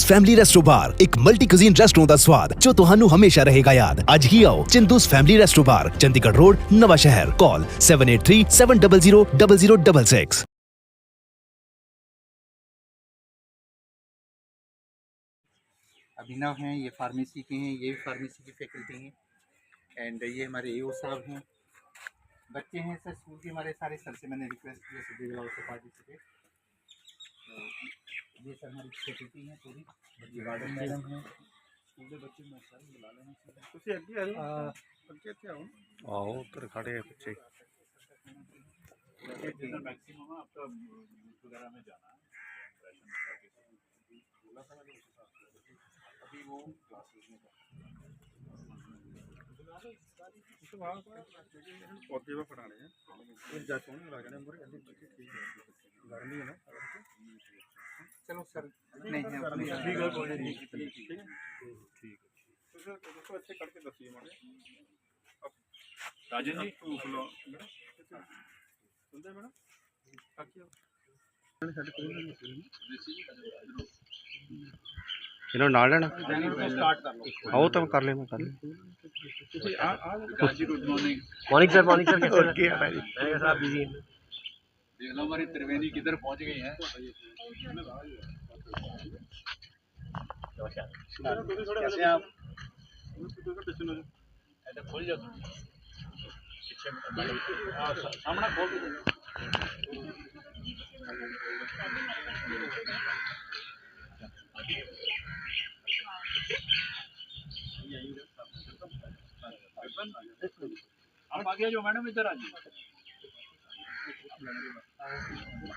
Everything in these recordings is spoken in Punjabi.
ਚਿੰਦੂਸ ਫੈਮਿਲੀ ਰੈਸਟੋ ਬਾਰ ਇੱਕ ਮਲਟੀ ਕੁਜ਼ੀਨ ਰੈਸਟੋਰੈਂਟ ਦਾ ਸਵਾਦ ਜੋ ਤੁਹਾਨੂੰ ਹਮੇਸ਼ਾ ਰਹੇਗਾ ਯਾਦ ਅੱਜ ਹੀ ਆਓ Chindus family resto bar Chandigarh road ਨਵਾਂ ਸ਼ਹਿਰ ਕਾਲ 7837000066 अभिनव हैं ये फार्मेसी के हैं ये भी फार्मेसी की फैकल्टी हैं एंड ये हमारे ए साहब हैं बच्चे हैं सर स्कूल के हमारे सारे सर से मैंने रिक्वेस्ट किया सर दे से पार्टिसिपेट तो ये सर हमारी फैकल्टी हैं पूरी ये वार्डन मैडम हैं स्कूल के बच्चे मैं सर बुला लेना ਤੁਸੀਂ ਅੱਗੇ ਆ ਜਾਓ ਅੱਗੇ ਇੱਥੇ ਆਓ ਆਓ ਉੱਧਰ ਖੜੇ ਆ ਪਿੱਛੇ मैक्सिमम आपका वगैरह में जाना अभी वो क्लासेस में ਪੌਦੇ ਵਾ ਫੜਾਣੇ ਆ ਇਹ ਜਾ ਸੋਹਣੇ ਲੱਗ ਰਹੇ ਮੋਰੇ ਅੱਗੇ ਪਿੱਛੇ ਠੀਕ ਹੈ ਗਰਮੀ ਹੈ ਨਾ चलो सर नहीं है अपने ਠੀਕ ਹੈ ਕੋਈ ਨਹੀਂ ਠੀਕ ਹੈ ਠੀਕ ਹੈ ਤੁਸੀਂ ਦੱਸੋ ਇੱਥੇ ਕੱਢ ਕੇ ਦੱਸੀਏ ਮਾੜੇ ਰਾਜਨ ਜੀ ਪ੍ਰੂਫ ਲਓ ਸੁਣਦੇ ਮੈਡਮ ਆਖਿਓ ਇਹਨਾਂ ਨਾਲ ਲੈਣਾ स्टार्ट कर लो ਆਓ ਤਾਂ ਕਰ ਲੈ ਮੈਂ ਕਰ ਲੈ ਤੁਸੀਂ ਆ ਆ good morning morning sir morning sir कैसे क्या है मैं साहब बिजी देख लो हमारी त्रिवेणी किधर पहुँच गई है? कैसे आप? ऐसे खोल जाओ पीछे हाँ, सामने खोल आप आगे जाओ मैडम इधर आ जाइए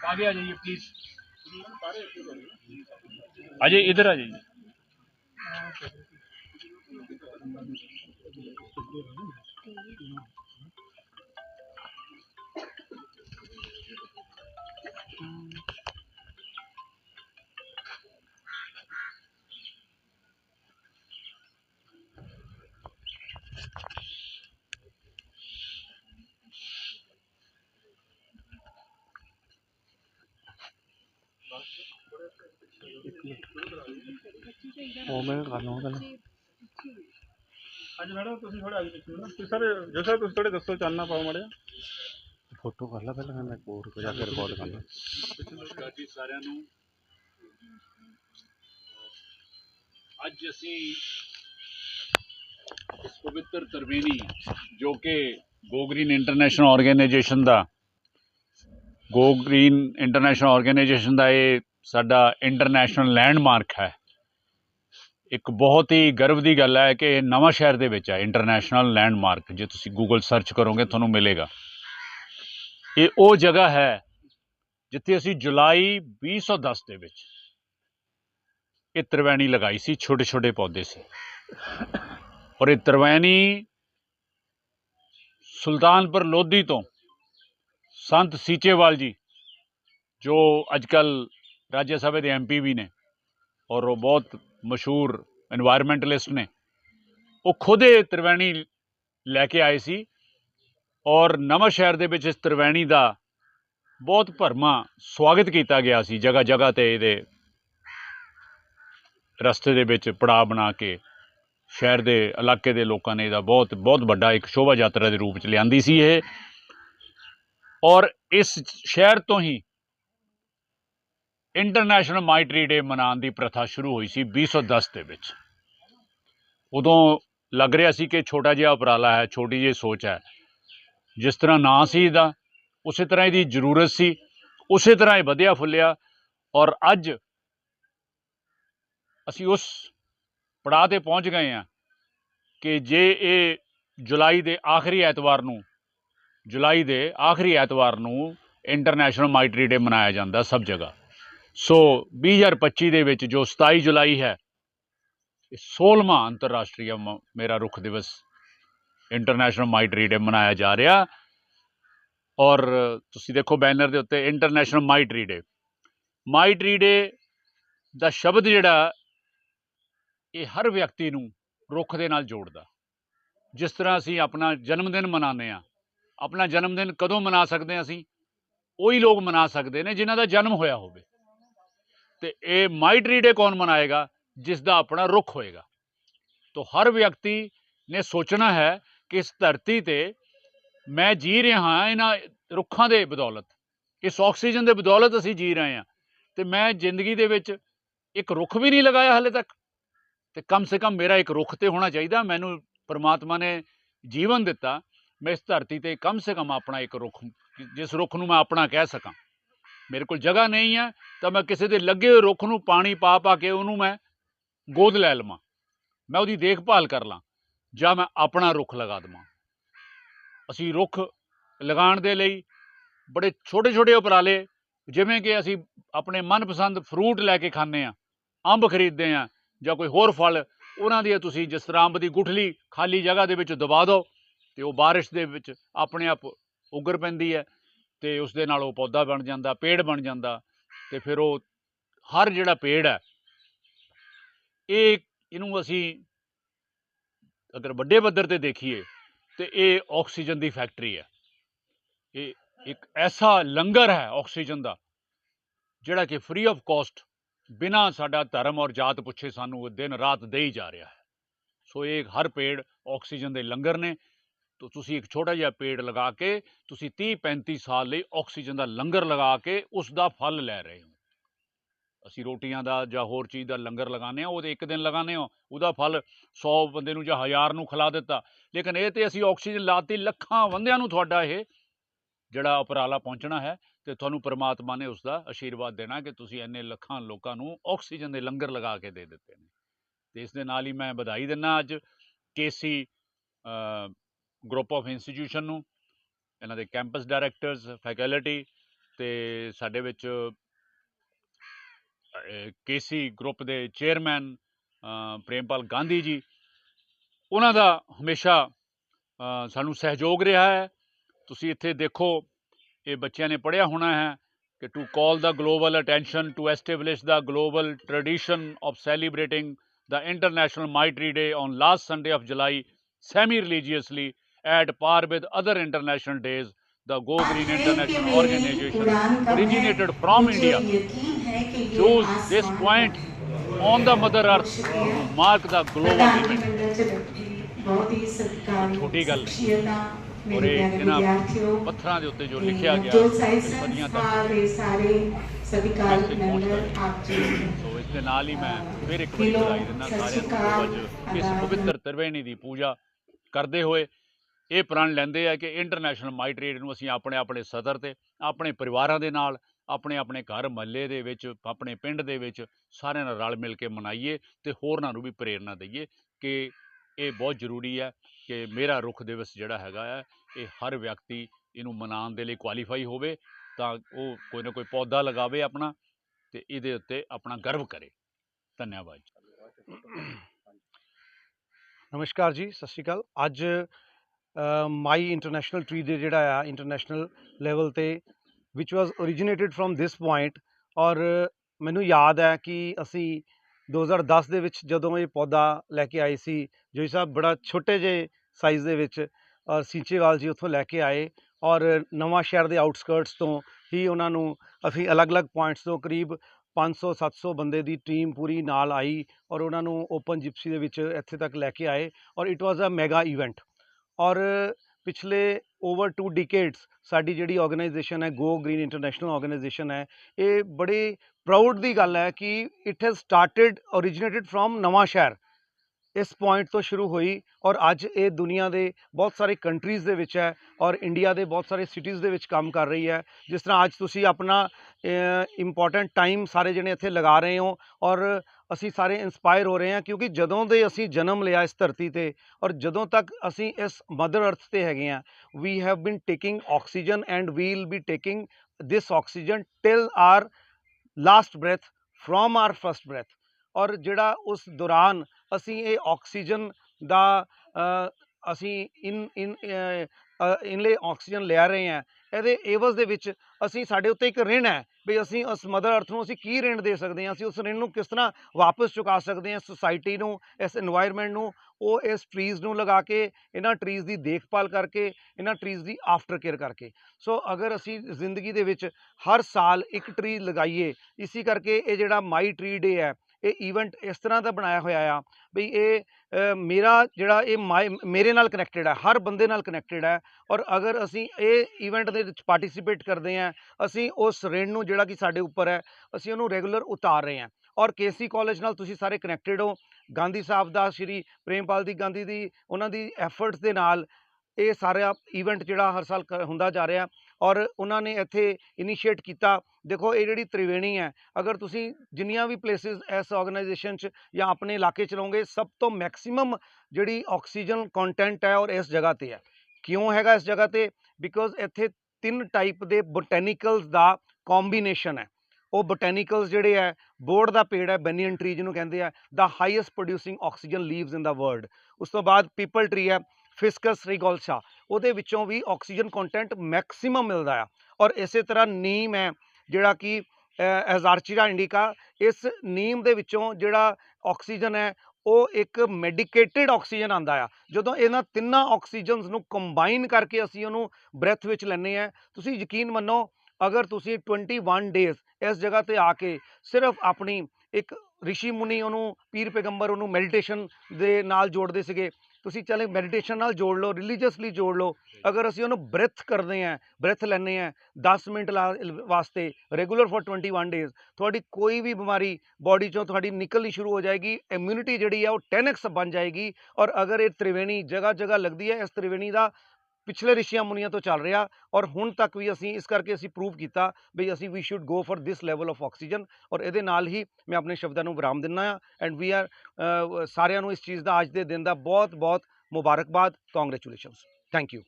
आगे आ जाइए प्लीज आ जाइए इधर आ जाइए ਮੈਂ ਕਰ ਲਵਾਂ ਪਹਿਲਾਂ। ਅੱਜ ਮੈਡਮ ਤੁਸੀਂ ਥੋੜਾ ਅੱਗੇ ਪਿੱਛੇ ਨਾ ਤੁਸੀਂ ਸਰ ਜੈਸਾ ਤੁਸੀਂ ਥੋੜੇ ਦੱਸੋ ਚਾਨਣਾ ਪਾਓ ਮੜਿਆ ਫੋਟੋ ਕਰ ਲੈ ਪਹਿਲਾਂ ਮੈਂ ਕੋਡ ਕੋ ਜਾ ਕੇ ਰਿਕਾਰਡ ਕਰ ਲਾਂ। ਨਮਸਕਾਰ ਜੀ ਸਾਰਿਆਂ ਨੂੰ ਅੱਜ ਅਸੀਂ ਇਸ ਪਵਿੱਤਰ ਤਰਵੇਨੀ ਜੋ ਕਿ ਗੋ ਗ੍ਰੀਨ ਇੰਟਰਨੈਸ਼ਨਲ ਆਰਗੇਨਾਈਜੇਸ਼ਨ ਦਾ ਗੋ ਗ੍ਰੀਨ ਇੰਟਰਨੈਸ਼ਨਲ ਆਰਗੇਨਾਈਜੇਸ਼ਨ ਦਾ ਇਹ ਸਾਡਾ ਇੰਟਰਨੈਸ਼ਨਲ ਲੈਂਡਮਾਰਕ ਹੈ। ਇੱਕ ਬਹੁਤ ਹੀ ਗਰਵ ਦੀ ਗੱਲ ਹੈ ਕਿ ਇਹ ਨਵਾਂ ਸ਼ਹਿਰ ਦੇ ਵਿੱਚ ਹੈ ਇੰਟਰਨੈਸ਼ਨਲ ਲੈਂਡਮਾਰਕ ਜੇ ਤੁਸੀਂ ਗੂਗਲ ਸਰਚ ਕਰੋਗੇ ਤੁਹਾਨੂੰ ਮਿਲੇਗਾ। ਇਹ ਉਹ ਜਗ੍ਹਾ ਹੈ ਜਿੱਥੇ ਅਸੀਂ ਜੁਲਾਈ 2010 ਦੇ ਵਿੱਚ ਇਹ ਤਰਵੈਣੀ ਲਗਾਈ ਸੀ ਛੋਟੇ ਛੋਟੇ ਪੌਦੇ ਸੀ। ਔਰ ਇਹ ਤਰਵੈਣੀ ਸੁਲਤਾਨਪੁਰ ਲੋਧੀ ਤੋਂ ਸੰਤ ਸੀਚੇਵਾਲ ਜੀ, ਜੋ ਅੱਜਕੱਲ ਰਾਜ ਸਭਾ ਦੇ ਐਮਪੀ ਵੀ ਨੇ, ਔਰ ਉਹ ਬਹੁਤ ਮਸ਼ਹੂਰ এনवायरमेंटलिस्ट ਨੇ। ਉਹ ਖੁਦ ਇਹ ਤ੍ਰਿਵੇਣੀ ਲੈ ਕੇ ਆਏ ਸੀ ਔਰ ਨਵਾਂ ਸ਼ਹਿਰ ਦੇ ਵਿੱਚ ਇਸ ਤ੍ਰਿਵੇਣੀ ਦਾ ਬਹੁਤ ਭਰਮਾ ਸਵਾਗਤ ਕੀਤਾ ਗਿਆ ਸੀ ਜਗ੍ਹਾ ਜਗ੍ਹਾ ਤੇ ਇਹਦੇ ਰਸਤੇ ਦੇ ਵਿੱਚ ਪੜਾਅ ਬਣਾ ਕੇ ਸ਼ਹਿਰ ਦੇ ਇਲਾਕੇ ਦੇ ਲੋਕਾਂ ਨੇ ਇਹਦਾ ਬਹੁਤ ਬਹੁਤ ਵੱਡਾ ਇੱਕ ਸ਼ੋਭਾ ਯਾਤਰਾ ਦੇ ਰੂਪ ਚ ਲਿਆਂਦੀ ਸੀ ਇਹ। ਔਰ ਇਸ ਸ਼ਹਿਰ ਤੋਂ ਹੀ ਇੰਟਰਨੈਸ਼ਨਲ ਮਾਈਟਰੀ ਡੇ ਮਨਾਉਣ ਦੀ ਪ੍ਰਥਾ ਸ਼ੁਰੂ ਹੋਈ ਸੀ 2010 ਦੇ ਵਿੱਚ। ਉਦੋਂ ਲੱਗ ਰਿਹਾ ਸੀ ਕਿ ਛੋਟਾ ਜਿਹਾ ਉਪਰਾਲਾ ਹੈ, ਛੋਟੀ ਜਿਹੀ ਸੋਚ ਹੈ। ਜਿਸ ਤਰ੍ਹਾਂ ਨਾਂ ਸੀ ਇਹਦਾ ਉਸੇ ਤਰ੍ਹਾਂ ਇਹਦੀ ਜ਼ਰੂਰਤ ਸੀ, ਉਸੇ ਤਰ੍ਹਾਂ ਇਹ ਵਧਿਆ ਫੁੱਲਿਆ ਔਰ ਅੱਜ ਅਸੀਂ ਉਸ ਪੜਾਅ ਤੇ ਪਹੁੰਚ ਗਏ ਹਾਂ ਕਿ ਜੇ ਇਹ ਜੁਲਾਈ ਦੇ ਆਖਰੀ ਐਤਵਾਰ ਨੂੰ, ਜੁਲਾਈ ਦੇ ਆਖਰੀ ਐਤਵਾਰ ਨੂੰ ਇੰਟਰਨੈਸ਼ਨਲ ਮਾਈਟਰੀ ਡੇ ਮਨਾਇਆ ਜਾਂਦਾ ਸਭ ਜਗ੍ਹਾ। ਸੋ 2025 ਦੇ ਵਿੱਚ ਜੋ 27 ਜੁਲਾਈ ਹੈ, ਇਹ 16ਵਾਂ ਅੰਤਰਰਾਸ਼ਟਰੀ ਮ- ਮੇਰਾ ਰੁੱਖ ਦਿਵਸ ਇੰਟਰਨੈਸ਼ਨਲ ਮਾਈਟਰੀ ਡੇ ਮਨਾਇਆ ਜਾ ਰਿਹਾ। ਔਰ ਤੁਸੀਂ ਦੇਖੋ ਬੈਨਰ ਦੇ ਉੱਤੇ ਇੰਟਰਨੈਸ਼ਨਲ ਮਾਈਟਰੀ ਡੇ ਮਾਈਟਰੀ ਡੇ ਦਾ ਸ਼ਬਦ ਜਿਹੜਾ, ਇਹ ਹਰ ਵਿਅਕਤੀ ਨੂੰ ਰੁੱਖ ਦੇ ਨਾਲ ਜੋੜਦਾ। ਜਿਸ ਤਰ੍ਹਾਂ ਅਸੀਂ ਆਪਣਾ ਜਨਮ ਦਿਨ ਮਨਾਉਂਦੇ ਆ ਆਪਣਾ ਜਨਮ ਦਿਨ ਕਦੋਂ ਮਨਾ ਸਕਦੇ ਹਾਂ ਅਸੀਂ? ਉਹੀ ਲੋਕ ਮਨਾ ਸਕਦੇ ਨੇ ਜਿਨ੍ਹਾਂ ਦਾ ਜਨਮ ਹੋਇਆ ਹੋਵੇ। ਤੇ ਇਹ ਮਾਈਟਰੀ ਡੇ ਕੌਣ ਮਨਾਏਗਾ? ਜਿਸ ਦਾ ਆਪਣਾ ਰੁੱਖ ਹੋਏਗਾ। ਤੋ ਹਰ ਵਿਅਕਤੀ ਨੇ ਸੋਚਣਾ ਹੈ ਕਿ ਇਸ ਧਰਤੀ ਤੇ ਮੈਂ ਜੀ ਰਿਹਾ ਹਾਂ, ਇਹਨਾਂ ਰੁੱਖਾਂ ਦੇ ਬਦੌਲਤ। ਇਸ ਆਕਸੀਜਨ ਦੇ ਬਦੌਲਤ ਅਸੀਂ ਜੀ ਰਹੇ ਹਾਂ। ਤੇ ਮੈਂ ਜ਼ਿੰਦਗੀ ਦੇ ਵਿੱਚ ਇੱਕ ਰੁੱਖ ਵੀ ਨਹੀਂ ਲਗਾਇਆ ਹਲੇ ਤੱਕ। ਤੇ ਕਮ ਸੇ ਕਮ ਮੇਰਾ ਇੱਕ ਰੁੱਖ ਤੇ ਹੋਣਾ ਚਾਹੀਦਾ। ਮੈਨੂੰ ਪਰਮਾਤਮਾ ਨੇ ਜੀਵਨ ਦਿੱਤਾ। ਮੈਂ ਇਸ ਧਰਤੀ ਤੇ ਕਮ ਸੇ ਕਮ ਆਪਣਾ ਇੱਕ ਰੁੱਖ ਜਿਸ ਰੁੱਖ ਨੂੰ ਮੈਂ ਆਪਣਾ ਕਹਿ ਸਕਾਂ। ਮੇਰੇ ਕੋਲ ਜਗ੍ਹਾ ਨਹੀਂ ਹੈ, ਤਾਂ ਮੈਂ ਕਿਸੇ ਦੇ ਲੱਗੇ ਹੋਏ ਰੁੱਖ ਨੂੰ ਪਾਣੀ ਪਾ ਪਾ ਕੇ ਉਹਨੂੰ ਮੈਂ ਗੋਦ ਲੈ ਲਵਾਂ। ਮੈਂ ਉਹਦੀ ਦੇਖਭਾਲ ਕਰ ਲਾਂ, ਜਾਂ ਮੈਂ ਆਪਣਾ ਰੁੱਖ ਲਗਾ ਦੇਵਾਂ। ਅਸੀਂ ਰੁੱਖ ਲਗਾਉਣ ਦੇ ਲਈ ਬੜੇ ਛੋਟੇ ਛੋਟੇ ਉਪਰਾਲੇ, ਜਿਵੇਂ ਕਿ ਅਸੀਂ ਆਪਣੇ ਮਨਪਸੰਦ ਫਰੂਟ ਲੈ ਕੇ ਖਾਂਦੇ ਆ ਅੰਬ ਖਰੀਦਦੇ ਆ ਜਾਂ ਕੋਈ ਹੋਰ ਫਲ, ਉਹਨਾਂ ਦੀ ਤੁਸੀਂ ਜਿਸ ਤਰ੍ਹਾਂ ਅੰਬ ਦੀ ਗੁਠਲੀ ਖਾਲੀ ਜਗ੍ਹਾ ਦੇ ਵਿੱਚ ਦਬਾ ਦਿਓ, ਤੇ ਉਹ ਬਾਰਿਸ਼ ਦੇ ਵਿੱਚ ਆਪਣੇ ਆਪ ਉੱਗਰ ਪੈਂਦੀ ਹੈ। ਤੇ ਉਸ ਦੇ ਨਾਲ ਉਹ ਪੌਦਾ ਬਣ ਜਾਂਦਾ, ਪੇੜ ਬਣ ਜਾਂਦਾ ਤੇ ਫਿਰ ਉਹ ਹਰ ਜਿਹੜਾ ਪੇੜ ਹੈ, ਇਹ ਇਹਨੂੰ ਅਸੀਂ ਅਗਰ ਵੱਡੇ ਪੱਧਰ ਤੇ ਦੇਖੀਏ ਤੇ ਇਹ ਆਕਸੀਜਨ ਦੀ ਫੈਕਟਰੀ ਹੈ। ਇਹ ਇੱਕ ਐਸਾ ਲੰਗਰ ਹੈ ਆਕਸੀਜਨ ਦਾ, ਜਿਹੜਾ ਕਿ ਫ੍ਰੀ ਆਫ ਕਾਸਟ ਬਿਨਾ ਸਾਡਾ ਧਰਮ ਔਰ ਜਾਤ ਪੁੱਛੇ ਸਾਨੂੰ ਦਿਨ ਰਾਤ ਦੇ ਹੀ ਜਾ ਰਿਹਾ ਹੈ। ਸੋ ਇਹ ਹਰ ਪੇੜ ਆਕਸੀਜਨ ਦੇ ਲੰਗਰ ਨੇ ਤੋ ਤੁਸੀਂ ਇੱਕ ਛੋਟਾ ਜਿਹਾ ਪੇੜ ਲਗਾ ਕੇ, ਤੁਸੀਂ 30 35 ਸਾਲ ਲਈ ਆਕਸੀਜਨ ਦਾ ਲੰਗਰ ਲਗਾ ਕੇ ਉਸ ਦਾ ਫਲ ਲੈ ਰਹੇ ਹੋ। ਅਸੀਂ ਰੋਟੀਆਂ ਦਾ ਜਾਂ ਹੋਰ ਚੀਜ਼ ਦਾ ਲੰਗਰ ਲਗਾਉਂਦੇ ਆ ਉਹਦੇ ਇੱਕ ਦਿਨ ਲਗਾਉਂਦੇ ਆ ਉਹਦਾ ਫਲ 100 ਬੰਦੇ ਨੂੰ ਜਾਂ ਹਜ਼ਾਰ ਨੂੰ ਖਿਲਾ ਦਿੱਤਾ। ਲੇਕਿਨ ਇਹ ਤੇ ਅਸੀਂ ਆਕਸੀਜਨ ਲਾਤੀ ਲੱਖਾਂ ਬੰਦਿਆਂ ਨੂੰ ਤੁਹਾਡਾ ਇਹ ਜਿਹੜਾ ਉਪਰਾਲਾ ਪਹੁੰਚਣਾ ਹੈ ਤੇ ਤੁਹਾਨੂੰ ਪ੍ਰਮਾਤਮਾ ਨੇ ਉਸ ਦਾ ਆਸ਼ੀਰਵਾਦ ਦੇਣਾ ਕਿ ਤੁਸੀਂ ਇੰਨੇ ਲੱਖਾਂ ਲੋਕਾਂ ਨੂੰ ਆਕਸੀਜਨ ਦੇ ਲੰਗਰ ਲਗਾ ਕੇ ਦੇ ਦਿੱਤੇ ਨੇ। ਤੇ ਇਸ ਦੇ ਨਾਲ ਹੀ ਮੈਂ ਵਧਾਈ ਦਿੰਦਾ ਅੱਜ, ਕੇਸੀ ਗਰੁੱਪ ਆਫ ਇੰਸਟੀਟਿਊਸ਼ਨ ਨੂੰ, ਇਹਨਾਂ ਦੇ ਕੈਂਪਸ ਡਾਇਰੈਕਟਰਸ ਫੈਕਲਟੀ ਤੇ ਸਾਡੇ ਵਿੱਚ ਕੇਸੀ ਗਰੁੱਪ ਦੇ ਚੇਅਰਮੈਨ ਪ੍ਰੇਮਪਾਲ ਗਾਂਧੀ ਜੀ, ਉਹਨਾਂ ਦਾ ਹਮੇਸ਼ਾ ਸਾਨੂੰ ਸਹਿਯੋਗ ਰਿਹਾ ਹੈ। ਤੁਸੀਂ ਇੱਥੇ ਦੇਖੋ, ਇਹ ਬੱਚਿਆਂ ਨੇ ਪੜ੍ਹਿਆ ਹੋਣਾ ਹੈ ਕਿ to call the global attention to establish the global tradition of celebrating the international my tree day on last Sunday of July semi-religiously at par with other international days. The Go Green International Organization originated from India chose this point on the Mother Earth to mark the global event. ਛੋਟੀ ਗੱਲ ਨਹੀਂ। ਔਰ ਇਹ ਇਹਨਾਂ ਪੱਥਰਾਂ ਦੇ ਉੱਤੇ ਜੋ ਲਿਖਿਆ ਗਿਆ ਸਦੀਆਂ ਤੱਕ ਮੈਸੇਜ ਪਹੁੰਚਦਾ ਸੋ ਇਸ ਦੇ ਨਾਲ ਹੀ ਮੈਂ ਫਿਰ ਇੱਕ ਵਾਰੀ ਵਧਾਈ ਦਿੰਦਾ ਸਾਰਿਆਂ ਨੂੰ ਜੋ ਅੱਜ ਇਸ ਪਵਿੱਤਰ ਤ੍ਰਿਵੇਣੀ ਦੀ ਪੂਜਾ ਕਰਦੇ ਹੋਏ ਇਹ ਪ੍ਰਣ ਲੈਂਦੇ ਆ ਕਿ ਇੰਟਰਨੈਸ਼ਨਲ ਮਾਈਟ੍ਰੇਡ ਨੂੰ ਅਸੀਂ ਆਪਣੇ ਆਪਣੇ ਸਦਰ ਤੇ, ਆਪਣੇ ਪਰਿਵਾਰਾਂ ਦੇ ਨਾਲ, ਆਪਣੇ ਆਪਣੇ ਘਰ ਮਹੱਲੇ ਦੇ ਵਿੱਚ, ਆਪਣੇ ਪਿੰਡ ਦੇ ਵਿੱਚ ਸਾਰਿਆਂ ਨਾਲ ਰਲ ਮਿਲ ਕੇ ਮਨਾਈਏ ਤੇ ਹੋਰਨਾਂ ਨੂੰ ਵੀ ਪ੍ਰੇਰਣਾ ਦਈਏ ਕਿ ਇਹ ਬਹੁਤ ਜ਼ਰੂਰੀ ਹੈ ਕਿ ਮੇਰਾ ਰੁੱਖ ਦਿਵਸ ਜਿਹੜਾ ਹੈਗਾ ਹੈ ਇਹ ਹਰ ਵਿਅਕਤੀ ਇਹਨੂੰ ਮਨਾਉਣ ਦੇ ਲਈ ਕੁਆਲੀਫਾਈ ਹੋਵੇ ਤਾਂ ਉਹ ਕੋਈ ਨਾ ਕੋਈ ਪੌਦਾ ਲਗਾਵੇ ਆਪਣਾ ਤੇ ਇਹਦੇ ਉੱਤੇ ਆਪਣਾ ਗਰਵ ਕਰੇ। ਧੰਨਵਾਦ ਨਮਸਕਾਰ ਜੀ, ਸਤਿ ਸ਼੍ਰੀ ਅਕਾਲ। ਅੱਜ ਮਾਈ ਇੰਟਰਨੈਸ਼ਨਲ ਟਰੀ ਦੇ ਜਿਹੜਾ ਆ, ਇੰਟਰਨੈਸ਼ਨਲ ਲੈਵਲ ਤੇ which was originated from this point ਔਰ ਮੈਨੂੰ ਯਾਦ ਹੈ ਕਿ ਅਸੀਂ 2010 ਦੇ ਵਿੱਚ ਜਦੋਂ ਇਹ ਪੌਦਾ ਲੈ ਕੇ ਆਏ ਸੀ, ਜੋਈ ਸਾਹਿਬ ਬੜਾ ਛੋਟੇ ਜਿਹੇ ਸਾਈਜ਼ ਦੇ ਵਿੱਚ ਔਰ ਸਿੰਚੇਵਾਲ ਜੀ ਉੱਥੋਂ ਲੈ ਕੇ ਆਏ। ਔਰ ਨਵਾਂ ਸ਼ਹਿਰ ਦੇ ਆਊਟਸਕਰਟਸ ਤੋਂ ਹੀ ਉਹਨਾਂ ਨੂੰ ਅਸੀਂ ਅਲੱਗ-ਅਲੱਗ ਪੁਆਇੰਟਸ ਤੋਂ ਕਰੀਬ 500 700 ਬੰਦੇ ਦੀ ਟੀਮ ਪੂਰੀ ਨਾਲ ਆਈ ਔਰ ਉਹਨਾਂ ਨੂੰ ਓਪਨ ਜਿਪਸੀ ਦੇ ਵਿੱਚ ਇੱਥੇ ਤੱਕ ਲੈ ਕੇ ਆਏ। ਔਰ it was a mega event ਔਰ ਪਿਛਲੇ ਓਵਰ ਟੂ ਡਿਕੇਡਸ ਸਾਡੀ ਜਿਹੜੀ ਆਰਗੇਨਾਈਜੇਸ਼ਨ ਹੈ ਗੋ ਗ੍ਰੀਨ ਇੰਟਰਨੈਸ਼ਨਲ ਆਰਗੇਨਾਈਜੇਸ਼ਨ ਹੈ, ਇਹ ਬੜੇ ਪ੍ਰਾਊਡ ਦੀ ਗੱਲ ਹੈ ਕਿ it has started originated from Nawan Shahr. ਇਸ ਪੁਆਇੰਟ ਤੋਂ ਸ਼ੁਰੂ ਹੋਈ ਔਰ ਅੱਜ ਇਹ ਦੁਨੀਆ ਦੇ ਬਹੁਤ ਸਾਰੇ ਕੰਟਰੀਜ਼ ਦੇ ਵਿੱਚ ਹੈ ਔਰ ਇੰਡੀਆ ਦੇ ਬਹੁਤ ਸਾਰੇ ਸਿਟੀਜ਼ ਦੇ ਵਿੱਚ ਕੰਮ ਕਰ ਰਹੀ ਹੈ। ਜਿਸ ਤਰ੍ਹਾਂ ਅੱਜ ਤੁਸੀਂ ਆਪਣਾ ਇੰਪੋਰਟੈਂਟ ਟਾਈਮ ਸਾਰੇ ਜਣੇ ਇੱਥੇ ਲਗਾ ਰਹੇ ਹੋ ਔਰ ਅਸੀਂ ਸਾਰੇ ਇਨਸਪਾਇਰ ਹੋ ਰਹੇ ਹਾਂ ਕਿਉਂਕਿ ਜਦੋਂ ਦੇ ਅਸੀਂ ਜਨਮ ਲਿਆ ਇਸ ਧਰਤੀ ਤੇ ਔਰ ਜਦੋਂ ਤੱਕ ਅਸੀਂ ਇਸ ਮਦਰ ਅਰਥ ਤੇ ਹੈਗੇ ਆ we have been taking oxygen and will be taking this oxygen till our last breath from our first breath ਔਰ ਜਿਹੜਾ ਉਸ ਦੌਰਾਨ ਅਸੀਂ ਇਹ ਆਕਸੀਜਨ ਦਾ ਅਸੀਂ ਇਨ ਇਨ ਇਨਲੇ ਆਕਸੀਜਨ ਲੈ ਰਹੇ ਹਾਂ। ਇਹਦੇ ਏਵਜ਼ ਦੇ ਵਿੱਚ ਅਸੀਂ ਸਾਡੇ ਉੱਤੇ ਇੱਕ ਰਿਣ ਹੈ ਵੀ ਅਸੀਂ ਉਸ ਮਦਰ ਅਰਥ ਨੂੰ ਅਸੀਂ ਕੀ ਰਿਣ ਦੇ ਸਕਦੇ ਹਾਂ? ਅਸੀਂ ਉਸ ਰਿਣ ਨੂੰ ਕਿਸ ਤਰ੍ਹਾਂ ਵਾਪਸ ਚੁਕਾ ਸਕਦੇ ਹਾਂ ਸੋਸਾਇਟੀ ਨੂੰ, ਇਸ এনवायरमेंट ਨੂੰ? ਉਹ ਇਸ ਟਰੀਜ਼ ਨੂੰ ਲਗਾ ਕੇ, ਇਹਨਾਂ ਟਰੀਜ਼ ਦੀ ਦੇਖਭਾਲ ਕਰਕੇ, ਇਹਨਾਂ ਟਰੀਜ਼ ਦੀ ਆਫਟਰ ਕੇਅਰ ਕਰਕੇ। ਸੋ ਅਗਰ ਅਸੀਂ ਜ਼ਿੰਦਗੀ ਦੇ ਵਿੱਚ ਹਰ ਸਾਲ ਇੱਕ ਟਰੀ ਲਗਾਈਏ, ਇਸੇ ਕਰਕੇ ਇਹ ਜਿਹੜਾ ਮਾਈ ਟ੍ਰੀ ਡੇ ਹੈ ਇਹ ਈਵੈਂਟ ਇਸ ਤਰ੍ਹਾਂ ਦਾ ਬਣਾਇਆ ਹੋਇਆ ਆ ਵੀ ਇਹ ਮੇਰਾ ਜਿਹੜਾ ਇਹ ਮਾਈ ਮੇਰੇ ਨਾਲ ਕਨੈਕਟਡ ਹੈ ਹਰ ਬੰਦੇ ਨਾਲ ਕਨੈਕਟਡ ਹੈ ਔਰ ਅਗਰ ਅਸੀਂ ਇਹ ਈਵੈਂਟ ਦੇ ਵਿੱਚ ਪਾਰਟਿਸਿਪੇਟ ਕਰਦੇ ਹਾਂ ਅਸੀਂ ਉਸ ਰਿਣ ਨੂੰ ਜਿਹੜਾ ਕਿ ਸਾਡੇ ਉੱਪਰ ਹੈ, ਅਸੀਂ ਉਹਨੂੰ ਰੈਗੂਲਰ ਉਤਾਰ ਰਹੇ ਹਾਂ ਔਰ ਕੇਸੀ ਕਾਲਜ ਨਾਲ ਤੁਸੀਂ ਸਾਰੇ ਕਨੈਕਟਡ ਹੋ, ਗਾਂਧੀ ਸਾਹਿਬ ਦਾ, ਸ਼੍ਰੀ ਪ੍ਰੇਮਪਾਲ ਦੀ ਗਾਂਧੀ ਦੀ, ਉਹਨਾਂ ਦੀ ਐਫਰਟਸ ਦੇ ਨਾਲ ਇਹ ਸਾਰਾ ਈਵੈਂਟ ਜਿਹੜਾ ਹਰ ਸਾਲ ਕ- ਹੁੰਦਾ ਜਾ ਰਿਹਾ ਔਰ ਉਹਨਾਂ ਨੇ ਇੱਥੇ ਇਨੀਸ਼ੀਏਟ ਕੀਤਾ। ਦੇਖੋ, ਇਹ ਜਿਹੜੀ ਤ੍ਰਿਵੇਣੀ ਹੈ, ਅਗਰ ਤੁਸੀਂ ਜਿੰਨੀਆਂ ਵੀ ਪਲੇਸਿਸ ਇਸ ਆਰਗੇਨਾਈਜੇਸ਼ਨ 'ਚ ਜਾਂ ਆਪਣੇ ਇਲਾਕੇ 'ਚ ਲਓਗੇ ਸਭ ਤੋਂ ਮੈਕਸਿਮਮ ਜਿਹੜੀ ਆਕਸੀਜਨ ਕੰਟੈਂਟ ਹੈ ਔਰ ਇਸ ਜਗ੍ਹਾ ਤੇ ਹੈ। ਕਿਉਂ ਹੈਗਾ ਇਸ ਜਗ੍ਹਾ ਤੇ? ਬਿਕੋਜ਼ ਇੱਥੇ ਤਿੰਨ ਟਾਈਪ ਦੇ ਬੋਟੈਨੀਕਲਸ ਦਾ ਕੰਬੀਨੇਸ਼ਨ ਹੈ। ਉਹ ਬੋਟੈਨੀਕਲਸ ਜਿਹੜੇ ਹੈ ਬੋਰਡ ਦਾ ਪੇੜ ਹੈ ਬੈਨੀਅਨ ਟਰੀ ਜਿਹਨੂੰ ਕਹਿੰਦੇ ਆ the highest producing oxygen leaves in the world ਉਸ ਤੋਂ ਬਾਅਦ ਪੀਪਲ ਟਰੀ ਹੈ ਫਿਸਕਸ ਰਿਗੋਲਸਾ ਉਹਦੇ ਵਿੱਚੋਂ ਵੀ ਆਕਸੀਜਨ ਕੰਟੈਂਟ ਮੈਕਸਿਮਮ ਮਿਲਦਾ ਆ। ਔਰ ਇਸੇ ਤਰ੍ਹਾਂ ਨੀਮ ਹੈ, ਜਿਹੜਾ ਕਿ ਐਜ਼ਾਰਚੀਰਾ ਇੰਡੀਕਾ, ਇਸ ਨੀਮ ਦੇ ਵਿੱਚੋਂ ਜਿਹੜਾ ਆਕਸੀਜਨ ਹੈ, ਉਹ ਇੱਕ ਮੈਡੀਕੇਟਿਡ ਆਕਸੀਜਨ ਆਂਦਾ ਆ। ਜਦੋਂ ਇਹਨਾਂ ਤਿੰਨਾਂ ਆਕਸੀਜਨਸ ਨੂੰ ਕੰਬਾਈਨ ਕਰਕੇ ਅਸੀਂ ਉਹਨੂੰ ਬ੍ਰੈਥ ਵਿੱਚ ਲੈਂਦੇ ਆ ਤੁਸੀਂ ਯਕੀਨ ਮੰਨੋ, ਅਗਰ ਤੁਸੀਂ 21 ਡੇਜ਼ ਇਸ ਜਗ੍ਹਾ ਤੇ ਆ ਕੇ ਸਿਰਫ ਆਪਣੀ ਇੱਕ ਰਿਸ਼ੀ ਮੁਨੀ ਉਹਨੂੰ, ਪੀਰ ਪੈਗੰਬਰ ਉਹਨੂੰ ਮੈਡੀਟੇਸ਼ਨ ਦੇ ਨਾਲ ਜੋੜਦੇ ਸੀਗੇ ਤੁਸੀਂ ਚਲੇ ਮੈਡੀਟੇਸ਼ਨ ਨਾਲ ਜੋੜ ਲਓ ਰਿਲੀਜੀਅਸਲੀ ਜੋੜ ਲਓ। ਅਗਰ ਅਸੀਂ ਉਹਨੂੰ ਬ੍ਰੈਥ ਕਰਦੇ ਆਂ ਬ੍ਰੈਥ ਲੈਂਦੇ ਆਂ 10 ਮਿੰਟ ਵਾਸਤੇ ਰੈਗੂਲਰ ਫॉर 21 ਡੇਜ਼ ਤੁਹਾਡੀ ਕੋਈ ਵੀ ਬਿਮਾਰੀ ਬਾਡੀ ਚੋਂ ਤੁਹਾਡੀ ਨਿਕਲਣੀ ਸ਼ੁਰੂ ਹੋ ਜਾਏਗੀ ਇਮਿਊਨਿਟੀ ਜਿਹੜੀ ਆ ਉਹ 10x ਬਣ ਜਾਏਗੀ। ਔਰ ਅਗਰ ਇਹ ਤ੍ਰਿਵੇਣੀ ਜਗ੍ਹਾ ਜਗ੍ਹਾ ਲੱਗਦੀ ਹੈ ਇਸ ਤ੍ਰਿਵੇਣੀ ਦਾ ਪਿਛਲੇ ਰਿਸ਼ੀਆਂ ਮੁਨੀਆਂ ਤੋਂ ਚੱਲ ਰਿਹਾ ਔਰ ਹੁਣ ਤੱਕ ਵੀ ਅਸੀਂ ਇਸ ਕਰਕੇ ਅਸੀਂ ਪ੍ਰੂਵ ਕੀਤਾ ਵੀ ਅਸੀਂ we should go for this level of oxygen ਔਰ ਇਹਦੇ ਨਾਲ ਹੀ ਮੈਂ ਆਪਣੇ ਸ਼ਬਦਾਂ ਨੂੰ ਵਿਰਾਮ ਦਿੰਨਾ ਆ ਐਂਡ ਵੀ ਆਰ ਸਾਰਿਆਂ ਨੂੰ ਇਸ ਚੀਜ਼ ਦਾ ਅੱਜ ਦੇ ਦਿਨ ਦਾ ਬਹੁਤ ਬਹੁਤ ਮੁਬਾਰਕਬਾਦ ਕੰਗ੍ਰੈਚੁਲੇਸ਼ਨਸ ਥੈਂਕ ਯੂ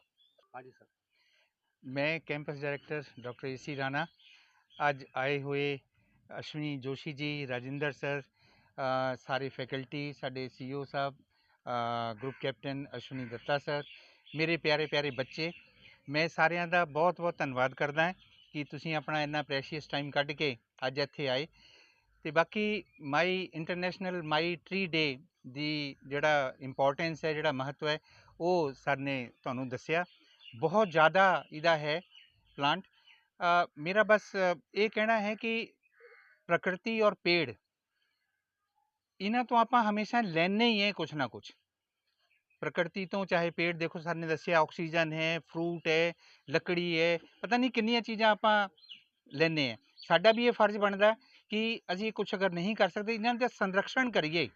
ਹਾਂਜੀ ਸਰ ਮੈਂ campus director doctor A C Rana ਅੱਜ ਆਏ ਹੋਏ ਅਸ਼ਵਨੀ ਜੋਸ਼ੀ ਜੀ, ਰਾਜਿੰਦਰ ਸਰ ਸਾਰੇ ਫੈਕਲਟੀ ਸਾਡੇ ਸੀਓ ਸਾਹਿਬ group captain Ashwani Datta sir ਮੇਰੇ ਪਿਆਰੇ ਪਿਆਰੇ ਬੱਚੇ, ਮੈਂ ਸਾਰਿਆਂ ਦਾ ਬਹੁਤ ਬਹੁਤ ਧੰਨਵਾਦ ਕਰਦਾ ਕਿ ਤੁਸੀਂ ਆਪਣਾ ਇੰਨਾ ਪ੍ਰੈਸ਼ੀਅਸ ਟਾਈਮ ਕੱਢ ਕੇ ਅੱਜ ਇੱਥੇ ਆਏ। ਤੇ ਬਾਕੀ ਮਾਈ ਇੰਟਰਨੈਸ਼ਨਲ ਮਾਈ ਟ੍ਰੀ ਡੇ ਦੀ ਜਿਹੜਾ ਇੰਪੋਰਟੈਂਸ ਹੈ, ਜਿਹੜਾ ਮਹੱਤਵ ਹੈ, ਉਹ ਸਰ ਨੇ ਤੁਹਾਨੂੰ ਦੱਸਿਆ। ਬਹੁਤ ਜ਼ਿਆਦਾ ਇਹਦਾ ਹੈ ਪਲਾਂਟ ਮੇਰਾ ਬਸ ਇਹ ਕਹਿਣਾ ਹੈ ਕਿ ਪ੍ਰਕਿਰਤੀ ਔਰ ਪੇੜ, ਇਹਨਾਂ ਤੋਂ ਆਪਾਂ ਹਮੇਸ਼ਾ ਲੈਣੇ ਹੀ ਹੈ ਕੁਛ ਨਾ ਕੁਛ। ਪ੍ਰਕਿਰਤੀ ਤੋਂ ਚਾਹੇ ਪੇੜ ਦੇਖੋ ਸਰ ਨੇ ਦੱਸਿਆ ਆਕਸੀਜਨ ਹੈ ਫਰੂਟ ਹੈ ਲੱਕੜੀ ਹੈ ਪਤਾ ਨਹੀਂ ਕਿੰਨੀਆਂ ਚੀਜ਼ਾਂ ਆਪਾਂ ਲੈਣੇ ਆ ਸਾਡਾ ਵੀ ਇਹ ਫਰਜ਼ ਬਣਦਾ ਹੈ ਕਿ ਅਸੀਂ ਕੁਝ ਅਗਰ ਨਹੀਂ ਕਰ ਸਕਦੇ ਇਹਨਾਂ ਦਾ ਸੰਰਕਸ਼ਣ ਕਰੀਏ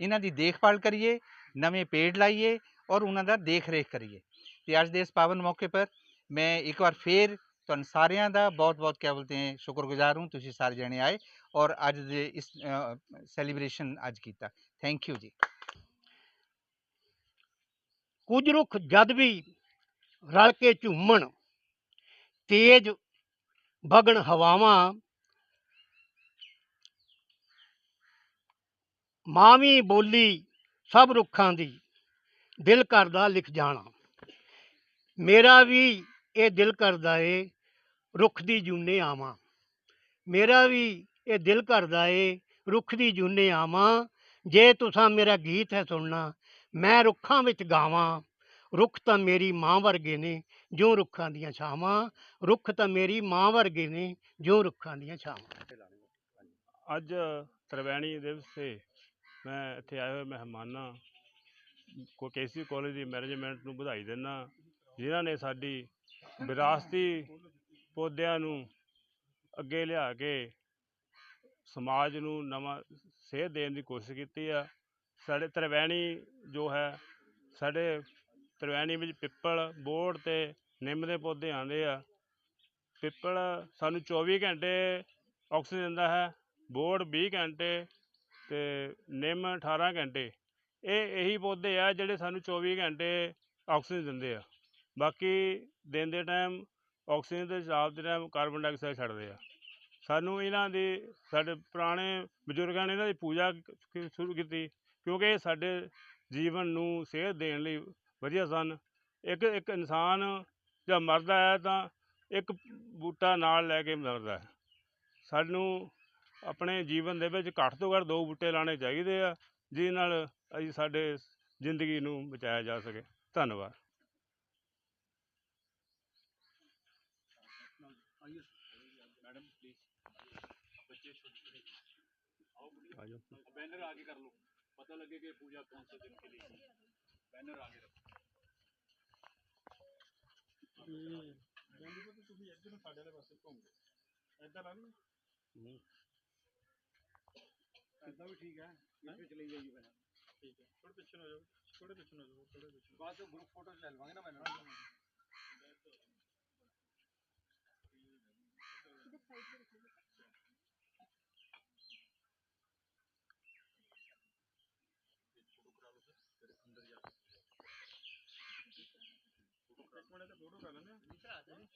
ਇਹਨਾਂ ਦੀ ਦੇਖਭਾਲ ਕਰੀਏ ਨਵੇਂ ਪੇੜ ਲਾਈਏ ਔਰ ਉਹਨਾਂ ਦਾ ਦੇਖ ਰੇਖ ਕਰੀਏ ਤੇ ਅੱਜ ਦੇ ਇਸ ਪਾਵਨ ਮੌਕੇ ਪਰ ਮੈਂ ਇੱਕ ਵਾਰ ਫੇਰ ਤੁਹਾਨੂੰ ਸਾਰਿਆਂ ਦਾ ਬਹੁਤ ਬਹੁਤ ਕਿਆ ਬੋਲਤੇ ਹੈ ਸ਼ੁਕਰਗੁਜ਼ਾਰ ਹੂੰ ਤੁਸੀਂ ਸਾਰੇ ਜਣੇ ਆਏ ਔਰ ਅੱਜ ਦੇ ਇਸ ਸੈਲੀਬ੍ਰੇਸ਼ਨ ਅੱਜ ਕੀਤਾ ਥੈਂਕ ਯੂ ਜੀ ਕੁਝ ਰੁੱਖ ਜਦ ਵੀ ਰਲ ਕੇ ਝੂਮਣ, ਤੇਜ ਵਗਣ ਹਵਾਵਾਂ, ਮਾਵੀ ਬੋਲੀ ਸਭ ਰੁੱਖਾਂ ਦੀ ਦਿਲ ਕਰਦਾ ਲਿਖ ਜਾਣਾ। ਮੇਰਾ ਵੀ ਇਹ ਦਿਲ ਕਰਦਾ ਏ ਰੁੱਖ ਦੀ ਜੂਨੇ ਆਵਾਂ। ਮੇਰਾ ਵੀ ਇਹ ਦਿਲ ਕਰਦਾ ਏ ਰੁੱਖ ਦੀ ਜੂਨੇ ਆਵਾਂ। ਜੇ ਤੁਸਾਂ ਮੇਰਾ ਗੀਤ ਹੈ ਸੁਣਨਾ ਮੈਂ ਰੁੱਖਾਂ ਵਿੱਚ ਗਾਵਾਂ, ਰੁੱਖ ਤਾਂ ਮੇਰੀ ਮਾਂ ਵਰਗੇ ਨੇ ਜੋ ਰੁੱਖਾਂ ਦੀਆਂ ਛਾਵਾਂ, ਰੁੱਖ ਤਾਂ ਮੇਰੀ ਮਾਂ ਵਰਗੇ ਨੇ ਜੋ ਰੁੱਖਾਂ ਦੀਆਂ ਛਾਵਾਂ। ਅੱਜ ਤ੍ਰਿਵੈਣੀ ਦਿਵਸ ਤੇ ਮੈਂ ਇੱਥੇ ਆਏ ਹੋਏ ਮਹਿਮਾਨਾਂ, ਕੋ ਕੇਸੀ ਕਾਲਜ ਦੀ ਮੈਨੇਜਮੈਂਟ ਨੂੰ ਵਧਾਈ ਦਿੰਦਾ, ਜਿਨ੍ਹਾਂ ਨੇ ਸਾਡੀ ਵਿਰਾਸਤੀ ਪੌਦਿਆਂ ਨੂੰ ਅੱਗੇ ਲਿਆ ਕੇ ਸਮਾਜ ਨੂੰ ਨਵਾਂ ਸੇਧ ਦੇਣ ਦੀ ਕੋਸ਼ਿਸ਼ ਕੀਤੀ ਆ। ਸਾਡੇ ਤ੍ਰਿਵੈਣੀ ਜੋ ਹੈ, ਸਾਡੇ ਤ੍ਰਿਵੈਣੀ ਵਿੱਚ ਪਿੱਪਲ ਬੋਹੜ ਅਤੇ ਨਿੰਮ ਦੇ ਪੌਦੇ ਆਉਂਦੇ ਆ। ਪਿੱਪਲ ਸਾਨੂੰ 24 ਘੰਟੇ ਆਕਸੀਜਨ ਦਿੰਦਾ ਹੈ, ਬੋਹੜ 20 ਘੰਟੇ ਤੇ ਨਿੰਮ 18 ਘੰਟੇ। ਇਹ ਇਹੀ ਪੌਦੇ ਆ ਜਿਹੜੇ ਸਾਨੂੰ 24 ਘੰਟੇ ਆਕਸੀਜਨ ਦਿੰਦੇ ਆ। ਬਾਕੀ ਦਿਨ ਦੇ ਟਾਈਮ ਆਕਸੀਜਨ ਦੇ ਹਿਸਾਬ ਦੇ ਟਾਈਮ ਕਾਰਬਨ ਡਾਈਆਕਸਾਈਡ ਛੱਡਦੇ ਆ। ਸਾਨੂੰ ਇਹਨਾਂ ਦੀ, ਸਾਡੇ ਪੁਰਾਣੇ ਬਜ਼ੁਰਗਾਂ ਨੇ ਇਹਨਾਂ ਦੀ ਪੂਜਾ ਸ਼ੁਰੂ ਕੀਤੀ। ਕਿਉਂਕਿ ਇਹ ਸਾਡੇ ਜੀਵਨ ਨੂੰ ਸਿਹਤ ਦੇਣ ਲਈ ਵਧੀਆ ਸਨ। ਇੱਕ ਇੱਕ ਇਨਸਾਨ ਜਦ ਮਰਦਾ ਹੈ ਤਾਂ ਇੱਕ ਬੂਟਾ ਨਾਲ ਲੈ ਕੇ ਮਰਦਾ ਹੈ। ਸਾਨੂੰ ਆਪਣੇ ਜੀਵਨ ਦੇ ਵਿੱਚ ਘੱਟ ਤੋਂ ਘੱਟ ਦੋ ਬੂਟੇ ਲਾਣੇ ਚਾਹੀਦੇ ਆ ਜਿਹਦੇ ਨਾਲ ਅਸੀਂ ਸਾਡੇ ਜ਼ਿੰਦਗੀ ਨੂੰ ਬਚਾਇਆ ਜਾ ਸਕੇ। ਧੰਨਵਾਦ। ਮੈਡਮ ਬੈਨਰ ਆ ਕੇ ਕਰ ਲਓ। पता लगे कि पूजा कौन से दिन के लिए की है। बैनर आगे रखो ਤੁਸੀਂ ਇੱਧਰ ਨੂੰ ਸਾਡੇ ਵਾਲੇ ਪਾਸੇ ਘੁੰਮ ਗਏ ਇੱਧਰ ਲਾ ਲਈ ਇੱਦਾਂ ਵੀ ਠੀਕ ਹੈ ਇੱਥੇ ਚਲੀ ਜਾਈਏ ਪਹਿਲਾਂ ਠੀਕ ਹੈ ਥੋੜੇ ਪਿੱਛੇ ਨੂੰ ਹੋ ਜਾਓ ਥੋੜੇ ਪਿੱਛੇ ਨੂੰ ਹੋ ਜਾਓ ਥੋੜੇ ਪਿੱਛੇ ਬਾਅਦ ਚ ਗਰੁੱਪ ਫੋਟੋ ਲੈ ਲਵਾਂਗੇ ਨਾ ਮੈਨੂੰ ਇੱਕ ਫੋਟੋ ਕਰ ਆ। ਆ ਜਾਓ।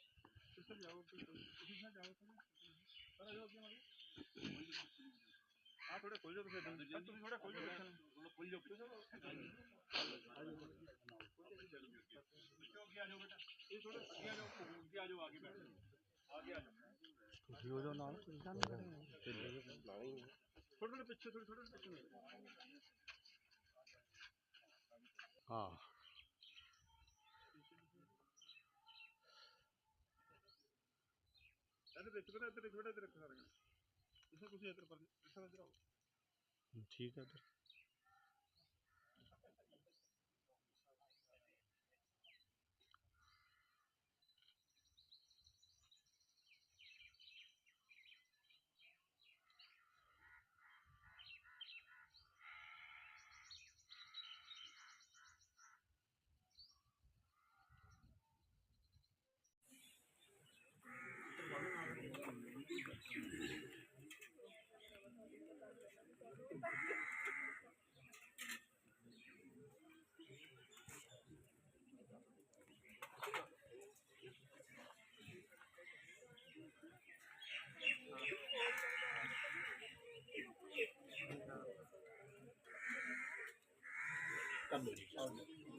ਇੱਧਰ ਜਾਓ ਤੁਸੀਂ ਤੁਸੀਂ ਨਾ ਜਾਓ ਪਰ ਜਾਓ ਅੱਗੇ ਮਾਰੇ ਆ ਥੋੜਾ ਖੁੱਲ ਜਾਓ ਤੁਸੀਂ। ਤੁਸੀਂ ਥੋੜਾ ਖੁੱਲ ਜਾਓ ਖੁੱਲ ਜਾਓ। ਪਿੱਛੇ ਅੱਗੇ ਆ ਜਾਓ ਬੇਟਾ। ਇਹ ਥੋੜਾ ਅੱਗੇ ਆ ਜਾਓ। ਅੱਗੇ ਆ ਜਾਓ ਆਗੇ ਬੈਠੋ ਆਗੇ ਆ ਜਾਓ। ਤੁਸੀਂ ਉਹਦਾ ਨਾਲ। ਥੋੜਾ ਥੋੜਾ ਪਿੱਛੇ ਥੋੜਾ ਥੋੜਾ ਪਿੱਛੇ। ਨੂੰ ਹਾਂ। ਇੱਧਰ ਦੇਖੋ ਬੇਟਾ ਇੱਧਰ ਦੇਖੋ ਬੇਟਾ ਇੱਧਰ ਦੇਖੋ ਸਾਰੇ ਇਸ ਤੁਸੀਂ ਇੱਧਰ ਪਰ ਇਸ ਇੱਧਰ ਆਓ। ਠੀਕ ਹੈ Mm-hmm.